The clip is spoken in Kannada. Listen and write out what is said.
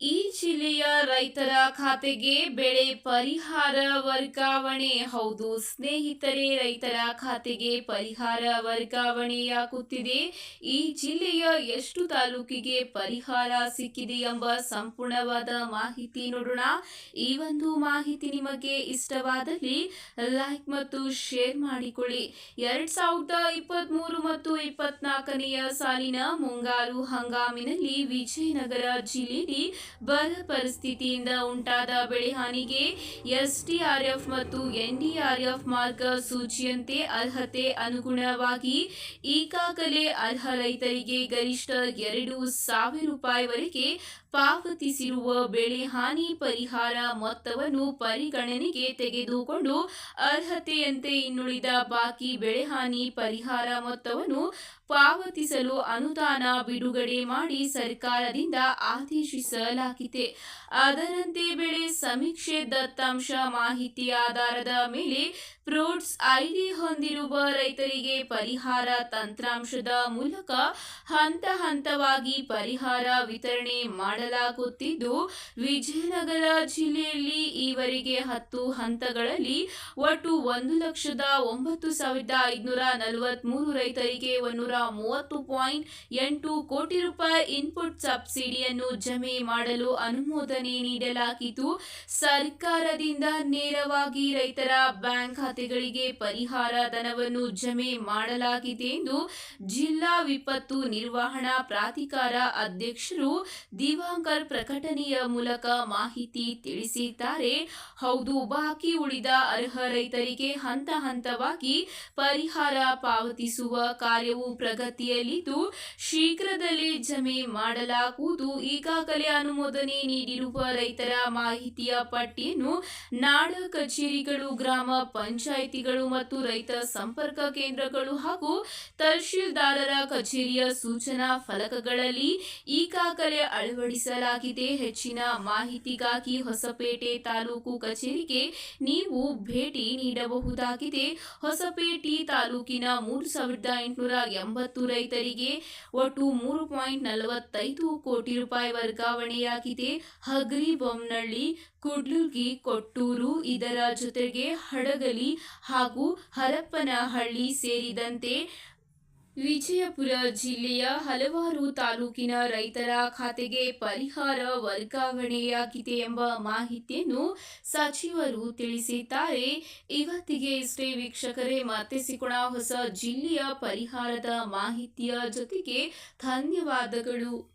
ಈ ಜಿಲ್ಲೆಯ ರೈತರ ಖಾತೆಗೆ ಬೆಳೆ ಪರಿಹಾರ ವರ್ಗಾವಣೆ. ಹೌದು, ಸ್ನೇಹಿತರೆ, ರೈತರ ಖಾತೆಗೆ ಪರಿಹಾರ ವರ್ಗಾವಣೆಯಾಗುತ್ತಿದೆ. ಈ ಜಿಲ್ಲೆಯ ಎಷ್ಟು ತಾಲೂಕಿಗೆ ಪರಿಹಾರ ಸಿಕ್ಕಿದೆ ಎಂಬ ಸಂಪೂರ್ಣವಾದ ಮಾಹಿತಿ ನೋಡೋಣ. ಈ ಒಂದು ಮಾಹಿತಿ ನಿಮಗೆ ಇಷ್ಟವಾದಲ್ಲಿ ಲೈಕ್ ಮತ್ತು ಶೇರ್ ಮಾಡಿಕೊಳ್ಳಿ. ಎರಡ್ ಸಾವಿರದ ಇಪ್ಪತ್ತ್ ಮೂರು ಮತ್ತು ಇಪ್ಪತ್ನಾಲ್ಕನೆಯ ಸಾಲಿನ ಮುಂಗಾರು ಹಂಗಾಮಿನಲ್ಲಿ ವಿಜಯನಗರ ಜಿಲ್ಲೆಯಲ್ಲಿ ಬರ ಪರಿಸ್ಥಿತಿಯಿಂದ ಉಂಟಾದ ಬೆಳೆ ಹಾನಿಗೆ ಎಸ್ಡಿಆರ್ಎಫ್ ಮತ್ತು ಎನ್ಡಿಆರ್ಎಫ್ ಮಾರ್ಗಸೂಚಿಯಂತೆ ಅರ್ಹತೆ ಅನುಗುಣವಾಗಿ ಈಗಾಗಲೇ ಅರ್ಹ ರೈತರಿಗೆ ಗರಿಷ್ಠ ಎರಡು ಸಾವಿರ ರೂಪಾಯಿವರೆಗೆ ಪಾವತಿಸಿರುವ ಬೆಳೆ ಹಾನಿ ಪರಿಹಾರ ಮೊತ್ತವನ್ನು ಪರಿಗಣನೆಗೆ ತೆಗೆದುಕೊಂಡು ಅರ್ಹತೆಯಂತೆ ಇನ್ನುಳಿದ ಬಾಕಿ ಬೆಳೆ ಹಾನಿ ಪರಿಹಾರ ಮೊತ್ತವನ್ನು ಪಾವತಿಸಲು ಅನುದಾನ ಬಿಡುಗಡೆ ಮಾಡಿ ಸರ್ಕಾರದಿಂದ ಆದೇಶಿಸಲಾಗಿದೆ. ಅದರಂತೆ ಬೆಳೆ ಸಮೀಕ್ಷೆ ದತ್ತಾಂಶ ಮಾಹಿತಿ ಆಧಾರದ ಮೇಲೆ ಫ್ರೂಟ್ಸ್ ಐಡಿ ಹೊಂದಿರುವ ರೈತರಿಗೆ ಪರಿಹಾರ ತಂತ್ರಾಂಶದ ಮೂಲಕ ಹಂತ ಹಂತವಾಗಿ ಪರಿಹಾರ ವಿತರಣೆ ಮಾಡಲಾಗುತ್ತಿದ್ದು. ವಿಜಯನಗರ ಜಿಲ್ಲೆಯಲ್ಲಿ ಈವರೆಗೆ ಹತ್ತು ಹಂತಗಳಲ್ಲಿ ಒಟ್ಟು ಒಂದು ಲಕ್ಷದ ಒಂಬತ್ತು ಸಾವಿರದ ಐದುನೂರ ನಲವತ್ಮೂರು ರೈತರಿಗೆ ಒಂದೂರ ಮೂವತ್ತು ಪಾಯಿಂಟ್ ಎಂಟು ಕೋಟಿ ರೂಪಾಯಿ ಇನ್ಪುಟ್ ಸಬ್ಸಿಡಿಯನ್ನು ಜಮೆ ಮಾಡಲು ಅನುಮೋದನೆ ನೀಡಲಾಗಿದ್ದು, ಸರ್ಕಾರದಿಂದ ನೇರವಾಗಿ ರೈತರ ಬ್ಯಾಂಕ್ ಖಾತೆಗಳಿಗೆ ಪರಿಹಾರ ಧನವನ್ನು ಜಮೆ ಮಾಡಲಾಗಿದೆ ಎಂದು ಜಿಲ್ಲಾ ವಿಪತ್ತು ನಿರ್ವಹಣಾ ಪ್ರಾಧಿಕಾರ ಅಧ್ಯಕ್ಷರು ದಿವಾಂಕರ್ ಪ್ರಕಟಣೆಯ ಮೂಲಕ ಮಾಹಿತಿ ತಿಳಿಸಿದ್ದಾರೆ. ಹೌದು, ಬಾಕಿ ಉಳಿದ ಅರ್ಹ ರೈತರಿಗೆ ಹಂತ ಹಂತವಾಗಿ ಪರಿಹಾರ ಪಾವತಿಸುವ ಕಾರ್ಯವು ಪ್ರಗತಿಯಲ್ಲಿದ್ದು, ಶೀಘ್ರದಲ್ಲಿ ಜಮೆ ಮಾಡಲಾಗುವುದು. ಈಗಾಗಲೇ ಅನುಮೋದನೆ ನೀಡಿರುವ ರೈತರ ಮಾಹಿತಿಯ ಪಟ್ಟಿಯನ್ನು ನಾಡ ಕಚೇರಿಗಳು, ಗ್ರಾಮ ಪಂಚಾಯಿತಿಗಳು ಮತ್ತು ರೈತ ಸಂಪರ್ಕ ಕೇಂದ್ರಗಳು ಹಾಗೂ ತಹಶೀಲ್ದಾರರ ಕಚೇರಿಯ ಸೂಚನಾ ಫಲಕಗಳಲ್ಲಿ ಈಗಾಗಲೇ ಅಳವಡಿಸಲಾಗಿದೆ ಹೆಚ್ಚಿನ ಮಾಹಿತಿಗಾಗಿ ಹೊಸಪೇಟೆ ತಾಲೂಕು ಕಚೇರಿಗೆ ನೀವು ಭೇಟಿ ನೀಡಬಹುದಾಗಿದೆ. ಹೊಸಪೇಟೆ ತಾಲೂಕಿನ ಮೂರು ಸಾವಿರದ ಎಂಟುನೂರ ಎಂಬತ್ತು ರೈತರಿಗೆ ಒಟ್ಟು ಮೂರು ಪಾಯಿಂಟ್ ನಲವತ್ತೈದು ಕೋಟಿ ರೂಪಾಯಿ ವರ್ಗಾವಣೆಯಾಗಿದೆ. ಹಗರಿ ಬೊಮ್ಮನಹಳ್ಳಿ ಕುಡ್ಲುಗಿ ಕೊಟ್ಟೂರು ಇದರ ಜೊತೆಗೆ ಹಡಗಲಿ ಹಾಗೂ ಹರಪ್ಪನಹಳ್ಳಿ ಸೇರಿದಂತೆ ವಿಜಯಪುರ ಜಿಲ್ಲೆಯ ಹಲವಾರು ತಾಲೂಕಿನ ರೈತರ ಖಾತೆಗೆ ಪರಿಹಾರ ವರ್ಗಾವಣೆಯಾಗಿದೆ ಎಂಬ ಮಾಹಿತಿಯನ್ನು ಸಚಿವರು ತಿಳಿಸಿದ್ದಾರೆ. ಇವತ್ತಿಗೆ ಇಷ್ಟೇ ವೀಕ್ಷಕರೇ ಮತ್ತೆ ಸಿಗೋಣ ಹೊಸ ಜಿಲ್ಲೆಯ ಪರಿಹಾರದ ಮಾಹಿತಿಯ ಜೊತೆಗೆ ಧನ್ಯವಾದಗಳು.